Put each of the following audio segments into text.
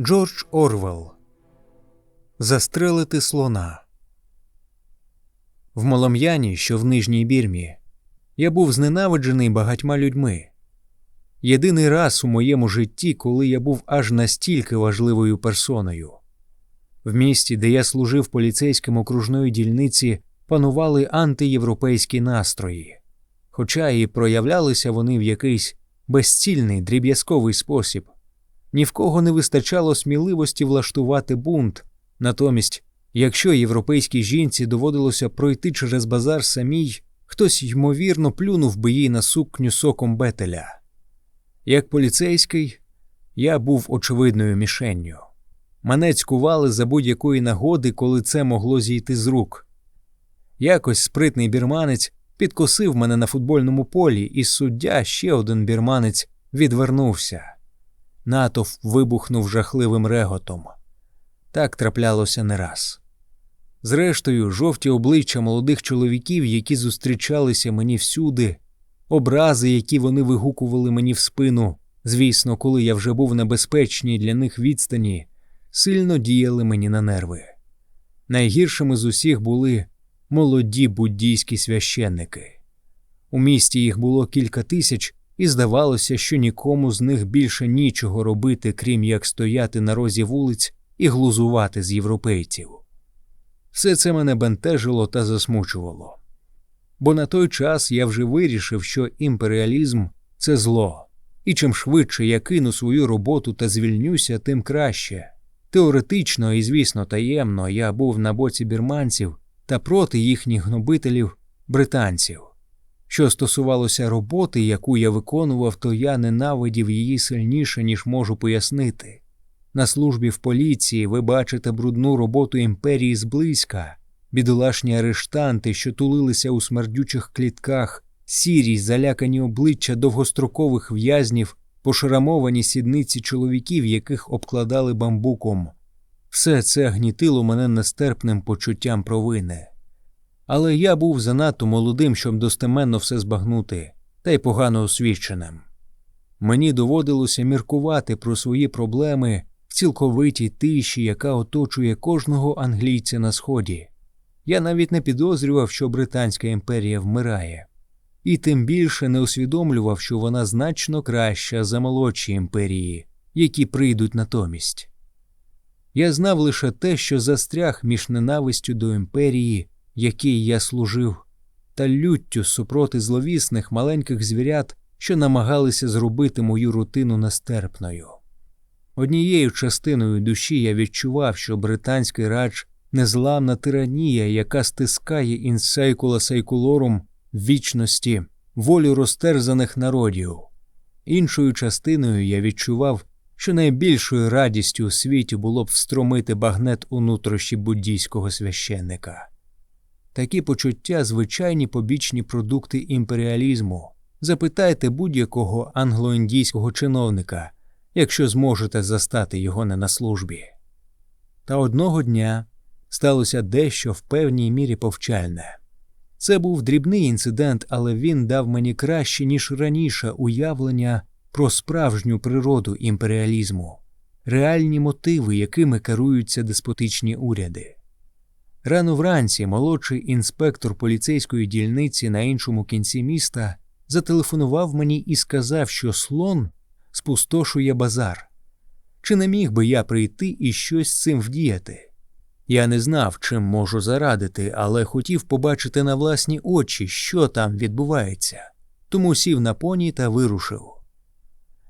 Джордж Орвел Застрелити слона. В Малом'яні, що в Нижній Бірмі, я був зненавиджений багатьма людьми. Єдиний раз у моєму житті, коли я був аж настільки важливою персоною. В місті, де я служив поліцейським окружної дільниці, панували антиєвропейські настрої, хоча і проявлялися вони в якийсь безцільний дріб'язковий спосіб. Ні в кого не вистачало сміливості влаштувати бунт, натомість, якщо європейській жінці доводилося пройти через базар самій, хтось ймовірно плюнув би їй на сукню соком бетеля. Як поліцейський, я був очевидною мішенню. Мене цькували за будь-якої нагоди, коли це могло зійти з рук. Якось спритний бірманець підкосив мене на футбольному полі, і суддя ще один бірманець відвернувся. Натовп вибухнув жахливим реготом. Так траплялося не раз. Зрештою, жовті обличчя молодих чоловіків, які зустрічалися мені всюди, образи, які вони вигукували мені в спину, звісно, коли я вже був небезпечній для них відстані, сильно діяли мені на нерви. Найгіршими з усіх були молоді буддійські священники. У місті їх було кілька тисяч, і здавалося, що нікому з них більше нічого робити, крім як стояти на розі вулиць і глузувати з європейців. Все це мене бентежило та засмучувало. Бо на той час я вже вирішив, що імперіалізм це зло, і чим швидше я кину свою роботу та звільнюся, тим краще. Теоретично і, звісно, таємно я був на боці бірманців та проти їхніх гнобителів британців. Що стосувалося роботи, яку я виконував, то я ненавидів її сильніше, ніж можу пояснити. На службі в поліції ви бачите брудну роботу імперії зблизька, бідолашні арештанти, що тулилися у смердючих клітках, сірі, залякані обличчя довгострокових в'язнів, пошрамовані сідниці чоловіків, яких обкладали бамбуком. Все це гнітило мене нестерпним почуттям провини. Але я був занадто молодим, щоб достеменно все збагнути, та й погано освіченим. Мені доводилося міркувати про свої проблеми в цілковитій тиші, яка оточує кожного англійця на сході. Я навіть не підозрював, що Британська імперія вмирає, і тим більше не усвідомлював, що вона значно краща за молодші імперії, які прийдуть натомість. Я знав лише те, що застряг між ненавистю до імперії, якій я служив, та люттю супроти зловісних маленьких звірят, що намагалися зробити мою рутину нестерпною. Однією частиною душі я відчував, що британський радж незламна тиранія, яка стискає інсайкула сайкулорум вічності, волю розтерзаних народів. Іншою частиною я відчував, що найбільшою радістю у світі було б встромити багнет у нутрощі буддійського священника. Такі почуття звичайні побічні продукти імперіалізму. Запитайте будь-якого англо-індійського чиновника, якщо зможете застати його не на службі. Та одного дня сталося дещо в певній мірі повчальне. Це був дрібний інцидент, але він дав мені краще, ніж раніше, уявлення про справжню природу імперіалізму, реальні мотиви, якими керуються деспотичні уряди. Рано вранці молодший інспектор поліцейської дільниці на іншому кінці міста зателефонував мені і сказав, що слон спустошує базар. Чи не міг би я прийти і щось з цим вдіяти? Я не знав, чим можу зарадити, але хотів побачити на власні очі, що там відбувається, тому сів на поні та вирушив.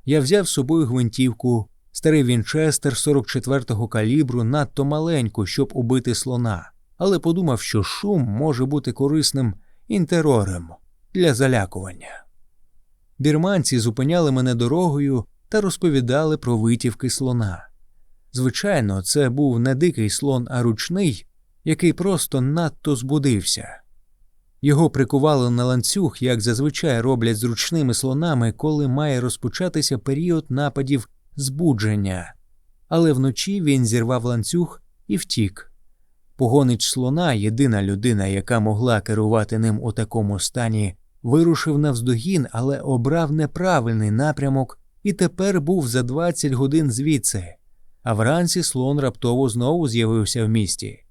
Я взяв з собою гвинтівку, старий Вінчестер 44-го калібру, надто маленьку, щоб убити слона, але подумав, що шум може бути корисним інтерорем для залякування. Бірманці зупиняли мене дорогою та розповідали про витівки слона. Звичайно, це був не дикий слон, а ручний, який просто надто збудився. Його прикували на ланцюг, як зазвичай роблять з ручними слонами, коли має розпочатися період нападів збудження, але вночі він зірвав ланцюг і втік. Погонич слона, єдина людина, яка могла керувати ним у такому стані, вирушив навздогін, але обрав неправильний напрямок і тепер був за 20 годин звідси. а вранці слон раптово знову з'явився в місті.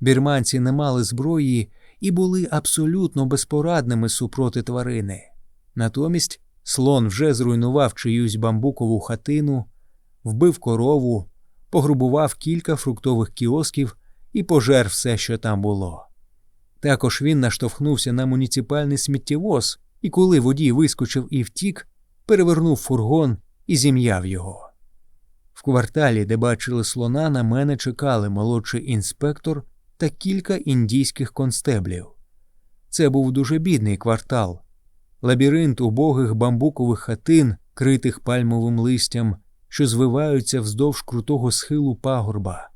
Бірманці не мали зброї і були абсолютно безпорадними супроти тварини. Натомість слон вже зруйнував чиюсь бамбукову хатину, вбив корову, погрубував кілька фруктових кіосків і пожер все, що там було. Також він наштовхнувся на муніципальний сміттєвоз і, коли водій вискочив і втік, перевернув фургон і зім'яв його. В кварталі, де бачили слона, на мене чекали молодший інспектор та кілька індійських констеблів. Це був дуже бідний квартал, лабіринт убогих бамбукових хатин, критих пальмовим листям, що звиваються вздовж крутого схилу пагорба.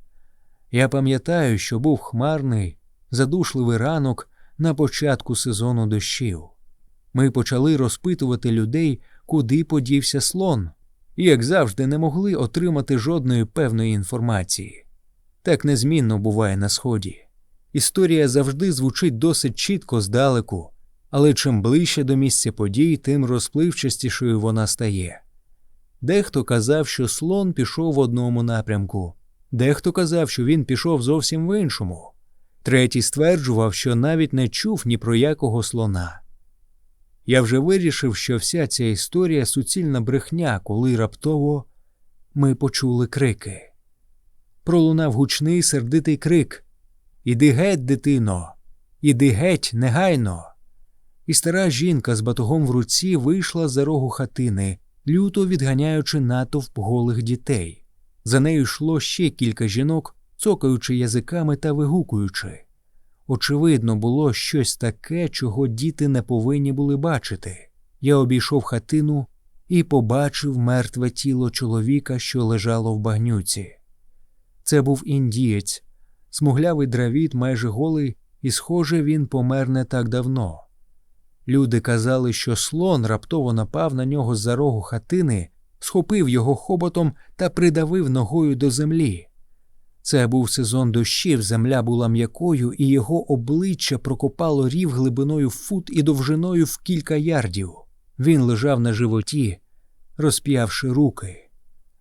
Я пам'ятаю, що був хмарний, задушливий ранок на початку сезону дощів. Ми почали розпитувати людей, куди подівся слон, і, як завжди, не могли отримати жодної певної інформації. Так незмінно буває на сході. Історія завжди звучить досить чітко здалеку, але чим ближче до місця подій, тим розпливчастішою вона стає. Дехто казав, що слон пішов в одному напрямку, дехто казав, що він пішов зовсім в іншому, третій стверджував, що навіть не чув ні про якого слона. Я вже вирішив, що вся ця історія суцільна брехня, коли раптово ми почули крики. Пролунав гучний сердитий крик Іди геть, дитино, іди геть, негайно. І стара жінка з батогом в руці вийшла за рогу хатини, люто відганяючи натовп голих дітей. За нею йшло ще кілька жінок, цокаючи язиками та вигукуючи. Очевидно, було щось таке, чого діти не повинні були бачити. Я обійшов хатину і побачив мертве тіло чоловіка, що лежало в багнюці. Це був індієць, смуглявий дравіт, майже голий, і, схоже, він помер не так давно. Люди казали, що слон раптово напав на нього з-за рогу хатини, схопив його хоботом та придавив ногою до землі. Це був сезон дощів, земля була м'якою, і його обличчя прокопало рів глибиною в фут і довжиною в кілька ярдів. Він лежав на животі, розп'явши руки,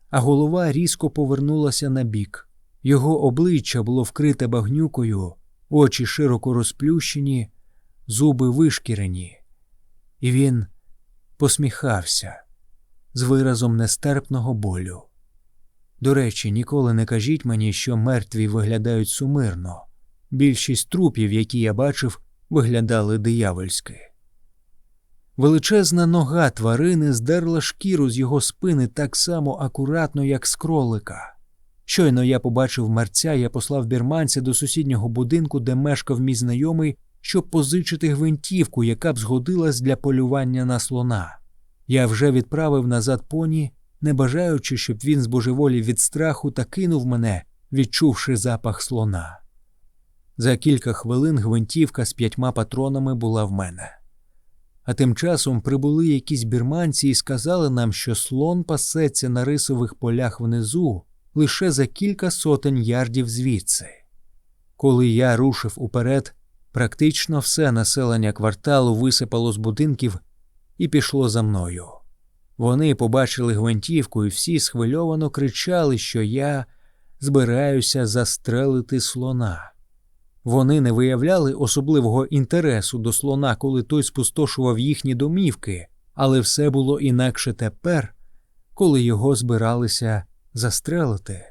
а голова різко повернулася на бік. Його обличчя було вкрите багнюкою, очі широко розплющені, зуби вишкірені, і він посміхався з виразом нестерпного болю. До речі, ніколи не кажіть мені, що мертві виглядають сумирно. Більшість трупів, які я бачив, виглядали диявольськи. Величезна нога тварини здерла шкіру з його спини так само акуратно, як з кролика. Щойно я побачив мерця, я послав бірманця до сусіднього будинку, де мешкав мій знайомий, щоб позичити гвинтівку, яка б згодилась для полювання на слона. Я вже відправив назад поні, не бажаючи, щоб він збожеволів від страху та кинув мене, відчувши запах слона. За кілька хвилин гвинтівка з п'ятьма патронами була в мене. А тим часом прибули якісь бірманці і сказали нам, що слон пасеться на рисових полях внизу лише за кілька сотень ярдів звідси. Коли я рушив уперед, практично все населення кварталу висипало з будинків і пішло за мною. Вони побачили гвинтівку і всі схвильовано кричали, що я збираюся застрелити слона. Вони не виявляли особливого інтересу до слона, коли той спустошував їхні домівки, але все було інакше тепер, коли його збиралися застрелити.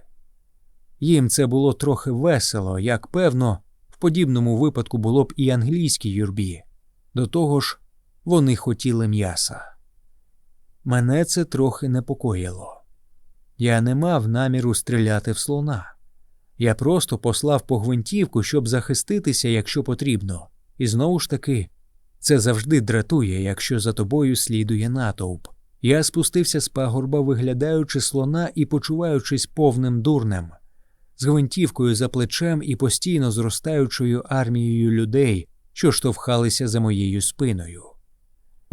Їм це було трохи весело, як певно, в подібному випадку було б і англійській юрбі. До того ж, вони хотіли м'яса. Мене це трохи непокоїло. Я не мав наміру стріляти в слона. Я просто послав по гвинтівку, щоб захиститися, якщо потрібно, і знову ж таки, це завжди дратує, якщо за тобою слідує натовп. Я спустився з пагорба, виглядаючи слона і почуваючись повним дурнем, з гвинтівкою за плечем і постійно зростаючою армією людей, що штовхалися за моєю спиною.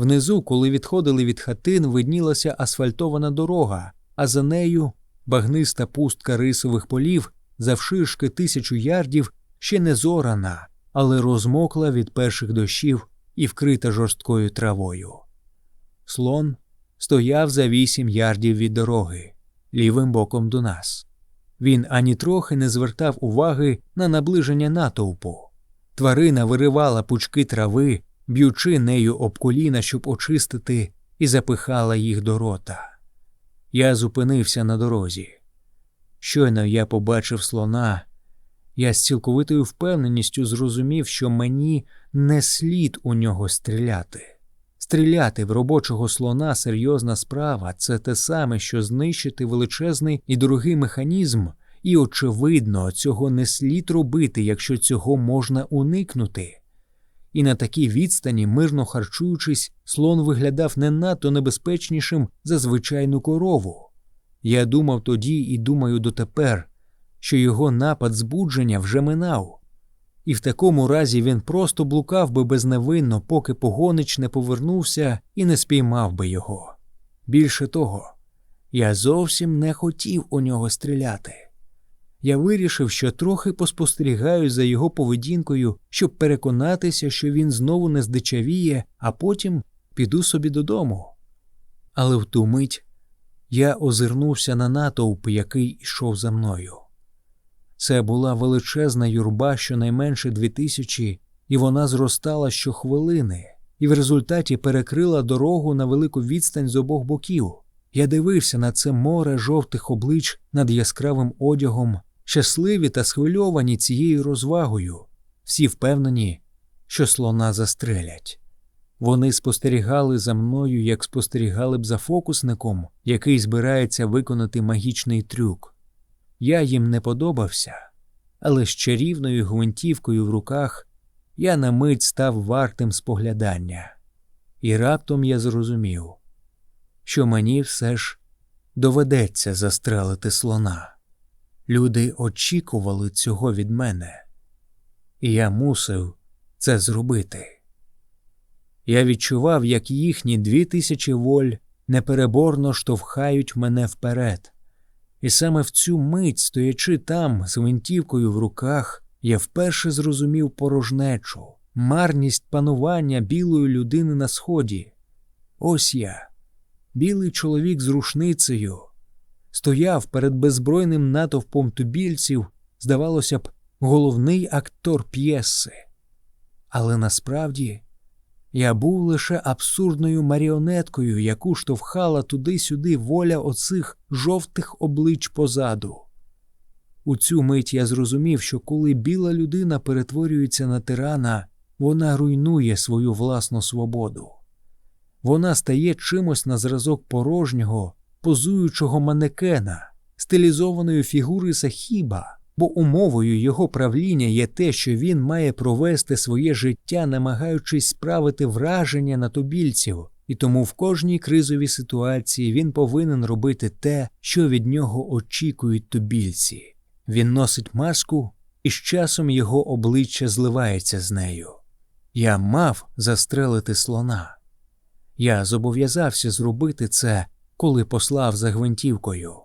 Внизу, коли відходили від хатин, виднілася асфальтована дорога, а за нею багниста пустка рисових полів, завширшки тисячу ярдів, ще не зорана, але розмокла від перших дощів і вкрита жорсткою травою. Слон стояв за вісім ярдів від дороги, лівим боком до нас. Він ані трохи не звертав уваги на наближення натовпу. Тварина виривала пучки трави, б'ючи нею об коліна, щоб очистити, і запихала їх до рота. Я зупинився на дорозі. Щойно я побачив слона, я з цілковитою впевненістю зрозумів, що мені не слід у нього стріляти. Стріляти в робочого слона серйозна справа це те саме, що знищити величезний і дорогий механізм, і, очевидно, цього не слід робити, якщо цього можна уникнути. І на такій відстані, мирно харчуючись, слон виглядав не надто небезпечнішим за звичайну корову. Я думав тоді і думаю дотепер, що його напад збудження вже минав, і в такому разі він просто блукав би безневинно, поки погонич не повернувся і не спіймав би його. Більше того, я зовсім не хотів у нього стріляти. Я вирішив, що трохи поспостерігаю за його поведінкою, щоб переконатися, що він знову не здичавіє, а потім піду собі додому. Але в ту мить я озирнувся на натовп, який йшов за мною. Це була величезна юрба щонайменше дві тисячі, і вона зростала щохвилини, і в результаті перекрила дорогу на велику відстань з обох боків. Я дивився на це море жовтих облич над яскравим одягом, щасливі та схвильовані цією розвагою, всі впевнені, що слона застрелять. Вони спостерігали за мною, як спостерігали б за фокусником, який збирається виконати магічний трюк. Я їм не подобався, але з чарівною гвинтівкою в руках я на мить став вартим споглядання, і раптом я зрозумів, що мені все ж доведеться застрелити слона. Люди очікували цього від мене, і я мусив це зробити. Я відчував, як їхні дві тисячі воль непереборно штовхають мене вперед. І саме в цю мить, стоячи там з гвинтівкою в руках, я вперше зрозумів порожнечу, марність панування білої людини на сході. Ось я, білий чоловік з рушницею, стояв перед беззбройним натовпом тубільців, здавалося б, головний актор п'єси. Але насправді я був лише абсурдною маріонеткою, яку штовхала туди-сюди воля оцих жовтих облич позаду. У цю мить я зрозумів, що коли біла людина перетворюється на тирана, вона руйнує свою власну свободу. Вона стає чимось на зразок порожнього, позуючого манекена, стилізованої фігури Сахіба бо умовою його правління є те, що він має провести своє життя, намагаючись справити враження на тубільців, і тому в кожній кризовій ситуації він повинен робити те, що від нього очікують тубільці. Він носить маску, і з часом його обличчя зливається з нею. Я мав застрелити слона. Я зобов'язався зробити це, коли послав за гвинтівкою.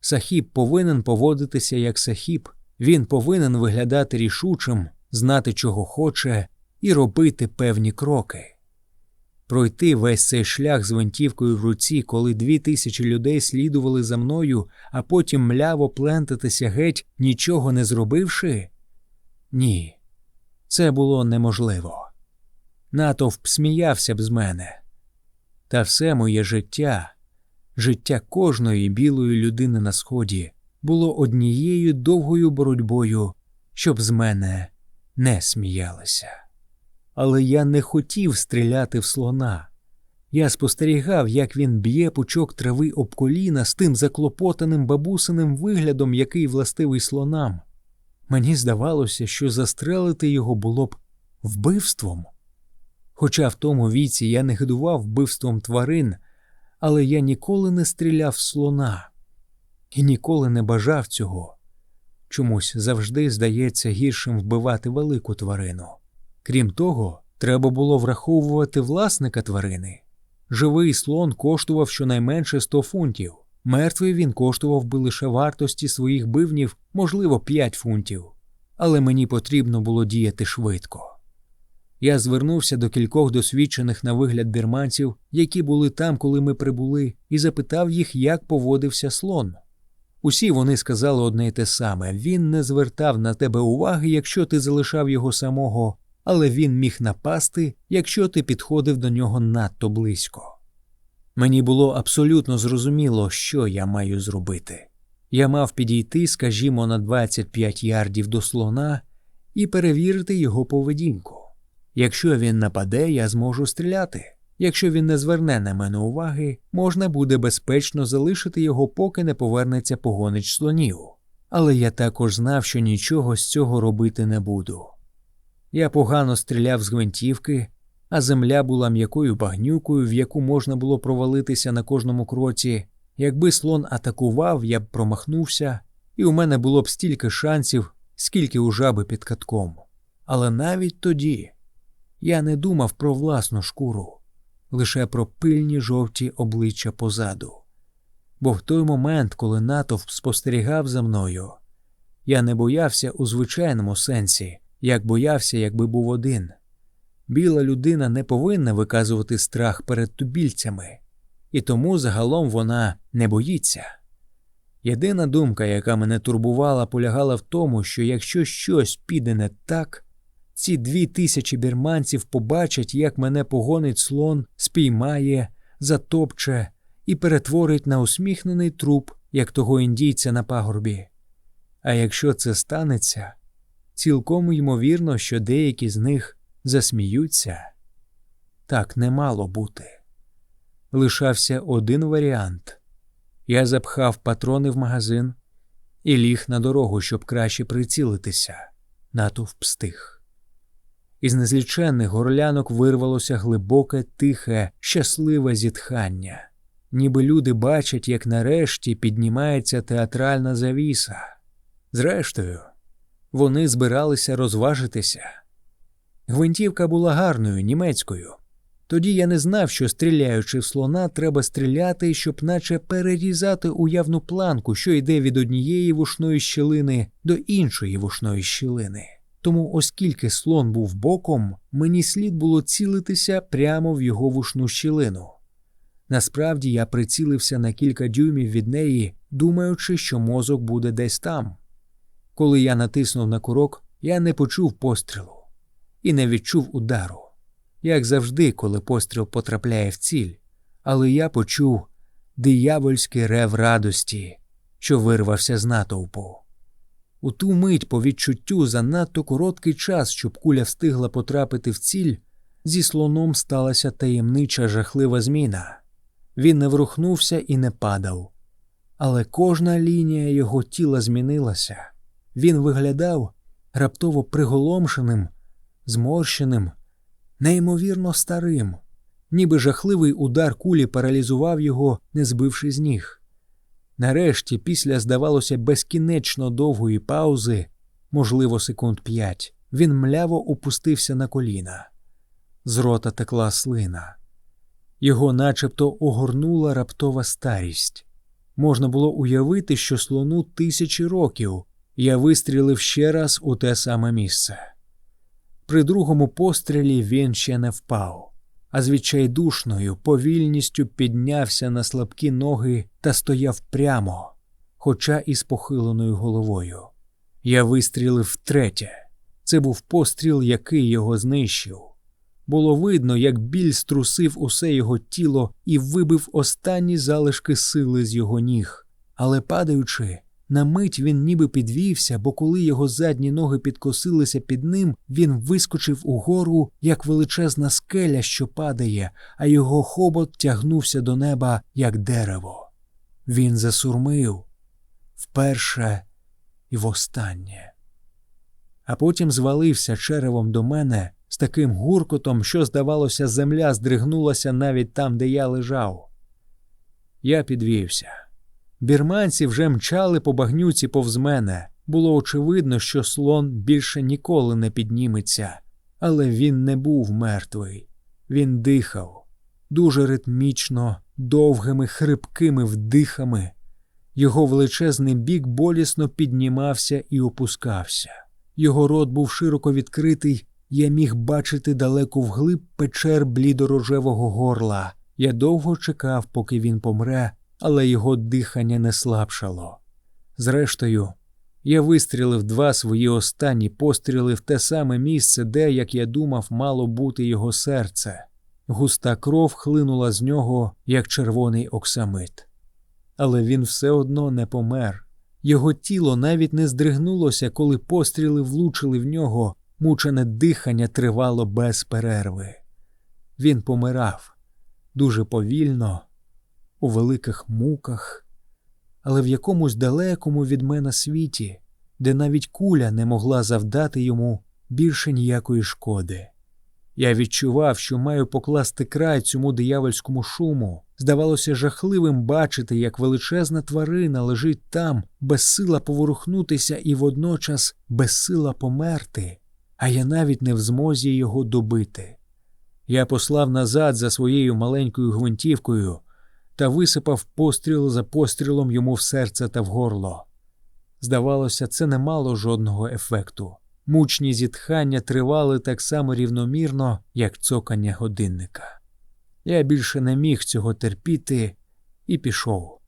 Сахіб повинен поводитися як сахіб, він повинен виглядати рішучим, знати, чого хоче, і робити певні кроки. Пройти весь цей шлях з винтівкою в руці, коли дві тисячі людей слідували за мною, а потім мляво плентатися геть, нічого не зробивши? Ні, це було неможливо. Натовп сміявся б з мене. Та все моє життя життя кожної білої людини на сході було однією довгою боротьбою, щоб з мене не сміялися. Але я не хотів стріляти в слона. Я спостерігав, як він б'є пучок трави об коліна з тим заклопотаним бабусиним виглядом, який властивий слонам. Мені здавалося, що застрелити його було б вбивством. Хоча в тому віці я не гидував вбивством тварин, але я ніколи не стріляв слона і ніколи не бажав цього. Чомусь завжди здається гіршим вбивати велику тварину. Крім того, треба було враховувати власника тварини. Живий слон коштував щонайменше 100 фунтів, мертвий він коштував би лише вартості своїх бивнів, можливо, 5 фунтів, але мені потрібно було діяти швидко. Я звернувся до кількох досвідчених на вигляд бірманців, які були там, коли ми прибули, і запитав їх, як поводився слон. Усі вони сказали одне й те саме він не звертав на тебе уваги, якщо ти залишав його самого, але він міг напасти, якщо ти підходив до нього надто близько. Мені було абсолютно зрозуміло, що я маю зробити. Я мав підійти, скажімо, на 25 ярдів до слона і перевірити його поведінку. Якщо він нападе, я зможу стріляти. Якщо він не зверне на мене уваги, можна буде безпечно залишити його, поки не повернеться погонич слонів. Але я також знав, що нічого з цього робити не буду. Я погано стріляв з гвинтівки, а земля була м'якою багнюкою, в яку можна було провалитися на кожному кроці. Якби слон атакував, я б промахнувся, і у мене було б стільки шансів, скільки у жаби під катком. Але навіть тоді я не думав про власну шкуру, лише про пильні жовті обличчя позаду. Бо в той момент, коли натовп спостерігав за мною, я не боявся у звичайному сенсі, як боявся, якби був один. Біла людина не повинна виказувати страх перед тубільцями, і тому загалом вона не боїться. Єдина думка, яка мене турбувала, полягала в тому, що якщо щось піде не так, ці дві тисячі бірманців побачать, як мене погонить слон, спіймає, затопче і перетворить на усміхнений труп, як того індійця на пагорбі. А якщо це станеться, цілком ймовірно, що деякі з них засміються. Так не мало бути. Лишався один варіант я запхав патрони в магазин і ліг на дорогу, щоб краще прицілитися, натовп стих. Із незліченних горлянок вирвалося глибоке, тихе, щасливе зітхання, ніби люди бачать, як нарешті піднімається театральна завіса. Зрештою, вони збиралися розважитися. Гвинтівка була гарною німецькою. Тоді я не знав, що стріляючи в слона, треба стріляти, щоб наче перерізати уявну планку, що йде від однієї вушної щілини до іншої вушної щілини. Тому, оскільки слон був боком, мені слід було цілитися прямо в його вушну щілину. Насправді я прицілився на кілька дюймів від неї, думаючи, що мозок буде десь там. Коли я натиснув на курок, я не почув пострілу і не відчув удару, як завжди, коли постріл потрапляє в ціль, але я почув диявольський рев радості, що вирвався з натовпу. У ту мить по відчуттю занадто короткий час, щоб куля встигла потрапити в ціль, зі слоном сталася таємнича жахлива зміна. Він не врухнувся і не падав, але кожна лінія його тіла змінилася. Він виглядав раптово приголомшеним, зморщеним, неймовірно старим, ніби жахливий удар кулі паралізував його, не збивши з ніг. Нарешті, після, здавалося, безкінечно довгої паузи, можливо, секунд п'ять, він мляво опустився на коліна. З рота текла слина. Його начебто огорнула раптова старість. Можна було уявити, що слону тисячі років, я вистрілив ще раз у те саме місце. При другому пострілі він ще не впав, а з відчайдушною повільністю піднявся на слабкі ноги та стояв прямо, хоча і з похиленою головою. Я вистрілив втретє. Це був постріл, який його знищив. Було видно, як біль струсив усе його тіло і вибив останні залишки сили з його ніг, але падаючи, на мить він ніби підвівся, бо коли його задні ноги підкосилися під ним, він вискочив угору, як величезна скеля, що падає, а його хобот тягнувся до неба, як дерево. Він засурмив вперше і востаннє. А потім звалився черевом до мене з таким гуркотом, що, здавалося, земля здригнулася навіть там, де я лежав. Я підвівся. Бірманці вже мчали по багнюці повз мене. Було очевидно, що слон більше ніколи не підніметься, але він не був мертвий. Він дихав дуже ритмічно, довгими хрипкими вдихами. Його величезний бік болісно піднімався і опускався. Його рот був широко відкритий, я міг бачити далеко вглиб печер блідорожевого горла. Я довго чекав, поки він помре, але його дихання не слабшало. Зрештою, я вистрілив два свої останні постріли в те саме місце, де, як я думав, мало бути його серце. Густа кров хлинула з нього, як червоний оксамит. Але він все одно не помер. Його тіло навіть не здригнулося, коли постріли влучили в нього, мучене дихання тривало без перерви. Він помирав дуже повільно, у великих муках, але в якомусь далекому від мене світі, де навіть куля не могла завдати йому більше ніякої шкоди. Я відчував, що маю покласти край цьому диявольському шуму. Здавалося жахливим бачити, як величезна тварина лежить там, безсила поворухнутися і водночас безсила померти, а я навіть не в змозі його добити. Я послав назад за своєю маленькою гвинтівкою та висипав постріл за пострілом йому в серце та в горло. Здавалося, це не мало жодного ефекту. Мучні зітхання тривали так само рівномірно, як цокання годинника. Я більше не міг цього терпіти і пішов.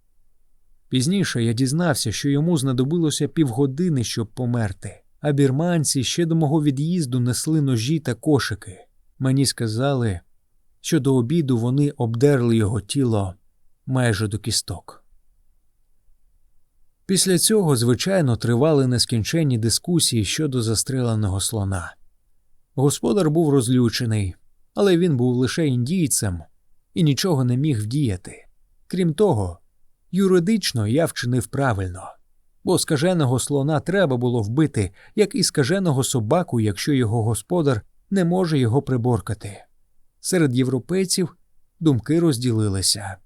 Пізніше я дізнався, що йому знадобилося півгодини, щоб померти, а бірманці ще до мого від'їзду несли ножі та кошики. Мені сказали, що до обіду вони обдерли його тіло майже до кісток. Після цього, звичайно, тривали нескінченні дискусії щодо застреленого слона. Господар був розлючений, але він був лише індійцем і нічого не міг вдіяти. Крім того, юридично я вчинив правильно, бо скаженого слона треба було вбити, як і скаженого собаку, якщо його господар не може його приборкати. Серед європейців думки розділилися.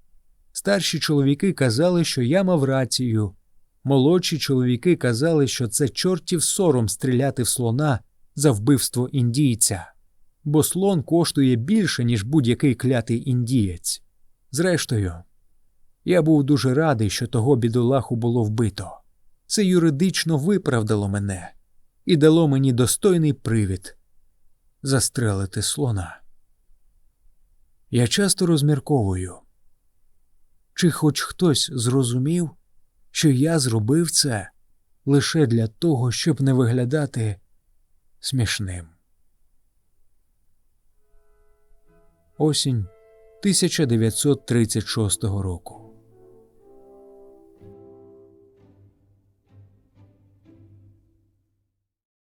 Старші чоловіки казали, що я мав рацію. Молодші чоловіки казали, що це чортів сором стріляти в слона за вбивство індійця, бо слон коштує більше, ніж будь-який клятий індієць. Зрештою, я був дуже радий, що того бідолаху було вбито. Це юридично виправдало мене і дало мені достойний привід застрелити слона. Я часто розмірковую, чи хоч хтось зрозумів, що я зробив це лише для того, щоб не виглядати смішним. Осінь 1936 року.